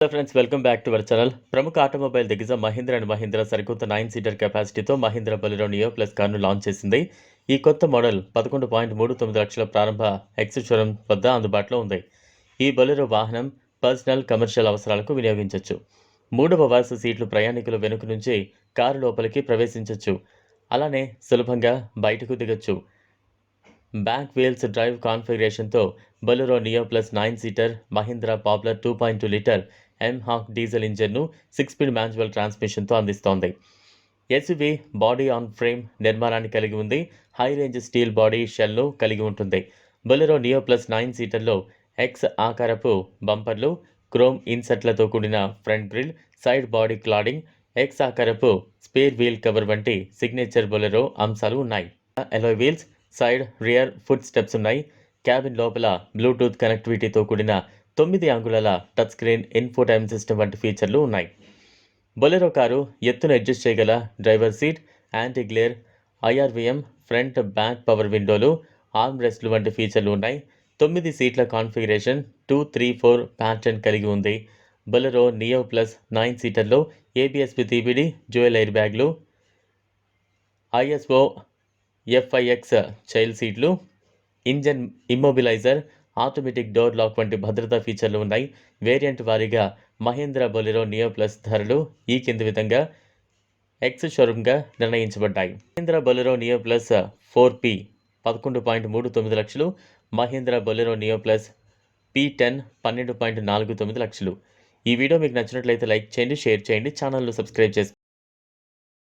Hello friends welcome back to our channel ప్రముఖ automobile దిగ్గజ Mahindra and Mahindra సరికొత్త నైన్ సీటర్ కెపాసిటీతో మహీంద్రా బలిరో నియో ప్లస్ కార్ను లాంచ్ చేసింది. ఈ కొత్త మోడల్ పదకొండు పాయింట్ మూడు తొమ్మిది లక్షల ప్రారంభ ఎక్స్ వద్ద అందుబాటులో ఉంది. ఈ బలిరో వాహనం పర్సనల్ కమర్షియల్ అవసరాలకు వినియోగించవచ్చు మూడవ వరుస సీట్లు ప్రయాణికుల వెనుక నుంచి కారు లోపలికి ప్రవేశించవచ్చు అలానే సులభంగా బయటకు దిగొచ్చు. Back wheels drive కాన్ఫిగరేషన్తో Bolero Neo Plus nine seater Mahindra popular two point two litre M Hawk diesel ఇంజన్ను six speed manual ట్రాన్స్మిషన్తో అందిస్తోంది. ఎస్యువి బాడీ ఆన్ ఫ్రేమ్ నిర్మాణాన్ని కలిగి ఉంది. హై రేంజ్ స్టీల్ బాడీ షెల్ను కలిగి ఉంటుంది. బొలెరో నియో ప్లస్ నైన్ సీటర్లో X ఆకారపు బంపర్లు క్రోమ్ ఇన్సెట్లతో కూడిన front grille side body cladding X ఆకారపు స్పేర్ వీల్ కవర్ వంటి సిగ్నేచర్ బొలెరో అంశాలు ఉన్నాయి. Alloy wheels side rear foot steps ఉన్నాయి. క్యాబిన్ లోపల బ్లూటూత్ కనెక్టివిటీతో కూడిన తొమ్మిది అంగుళాల టచ్ స్క్రీన్ ఇన్ఫోటైమ్ సిస్టమ్ వంటి ఫీచర్లు ఉన్నాయి. బొలెరో కారు ఎత్తును అడ్జస్ట్ చేయగల driver seat anti glare IRVM front back power విండోలు arm రెస్ట్లు వంటి ఫీచర్లు ఉన్నాయి. తొమ్మిది సీట్ల configuration two three four pattern కలిగి ఉంది. బొలెరో నియో ప్లస్ నైన్ సీటర్లో ఏబిఎస్పి తీపిడి జ్యువెల్ ఎయిర్ బ్యాగ్లు ఐఎస్ఓ ఎఫ్ఐఎక్స్ చైల్డ్ సీట్లు engine immobiliser automatic door lock వంటి భద్రతా ఫీచర్లు ఉన్నాయి. వేరియంట్ వారీగా మహేంద్ర బొలెరో నియో ప్లస్ ధరలు ఈ కింది విధంగా ఎక్స్ షోరూమ్గా నిర్ణయించబడ్డాయి. Mahindra Bolero Neo Plus four P పదకొండు పాయింట్ మూడు తొమ్మిది లక్షలు. Mahindra Bolero Neo Plus P ten పన్నెండు పాయింట్ నాలుగు తొమ్మిది లక్షలు. ఈ వీడియో మీకు నచ్చినట్లయితే లైక్ చేయండి షేర్ చేయండి ఛానల్ను సబ్స్క్రైబ్ చేసుకోండి